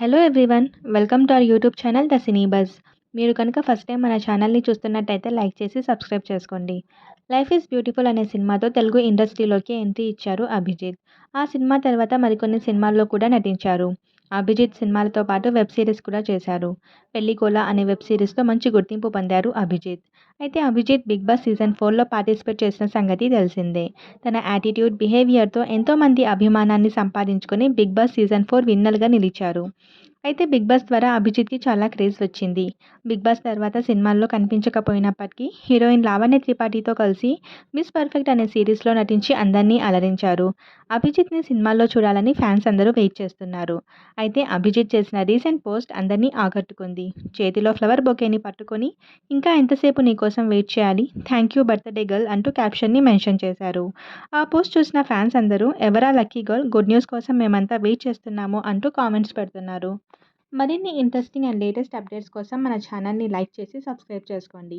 Hello everyone welcome to our YouTube channel the Cinebus మీరు కనుక first time మన ఛానల్ని చూస్తున్నట్టయితే లైక్ చేసి సబ్స్క్రైబ్ చేసుకోండి. లైఫ్ ఈజ్ బ్యూటిఫుల్ అనే సినిమాతో తెలుగు ఇండస్ట్రీలోకి ఎంట్రీ ఇచ్చారు అభిజిత్. ఆ సినిమా తర్వాత మరికొన్ని సినిమాల్లో కూడా నటించారు. అభిజిత్ సినిమాలతో పాటు వెబ్ సిరీస్ కూడా చేశారు. పెళ్ళికోల అనే వెబ్ సిరీస్తో మంచి గుర్తింపు పొందారు అభిజిత్. అయితే అభిజిత్ బిగ్ బాస్ సీజన్ ఫోర్లో పార్టిసిపేట్ చేసిన సంగతి తెలిసిందే. తన యాటిట్యూడ్ బిహేవియర్తో ఎంతోమంది అభిమానాన్ని సంపాదించుకొని బిగ్ బాస్ సీజన్ ఫోర్ విన్నర్గా నిలిచారు. అయితే బిగ్ బాస్ ద్వారా అభిజిత్కి చాలా క్రేజ్ వచ్చింది. బిగ్ బాస్ తర్వాత సినిమాల్లో కనిపించకపోయినప్పటికీ హీరోయిన్ లావణ్య త్రిపాఠితో కలిసి మిస్ పర్ఫెక్ట్ అనే సిరీస్లో నటించి అందరినీ అలరించారు. అభిజిత్ని సినిమాల్లో చూడాలని ఫ్యాన్స్ అందరూ వెయిట్ చేస్తున్నారు. అయితే అభిజిత్ చేసిన రీసెంట్ పోస్ట్ అందరినీ ఆకట్టుకుంది. చేతిలో ఫ్లవర్ బొకేని పట్టుకొని ఇంకా ఎంతసేపు నీకోసం వెయిట్ చేయాలి? థ్యాంక్ యూ బర్త్డే గర్ల్ అంటూ క్యాప్షన్ని మెన్షన్ చేశారు. ఆ పోస్ట్ చూసిన ఫ్యాన్స్ అందరూ ఎవరా లక్కీ గర్ల్? గుడ్ న్యూస్ కోసం మేమంతా వెయిట్ చేస్తున్నాము అంటూ కామెంట్స్ పెడుతున్నారు. మరిన్ని ఇంట్రెస్టింగ్ అండ్ లేటెస్ట్ అప్డేట్స్ కోసం మన ఛానల్ని లైక్ చేసి సబ్స్క్రైబ్ చేసుకోండి.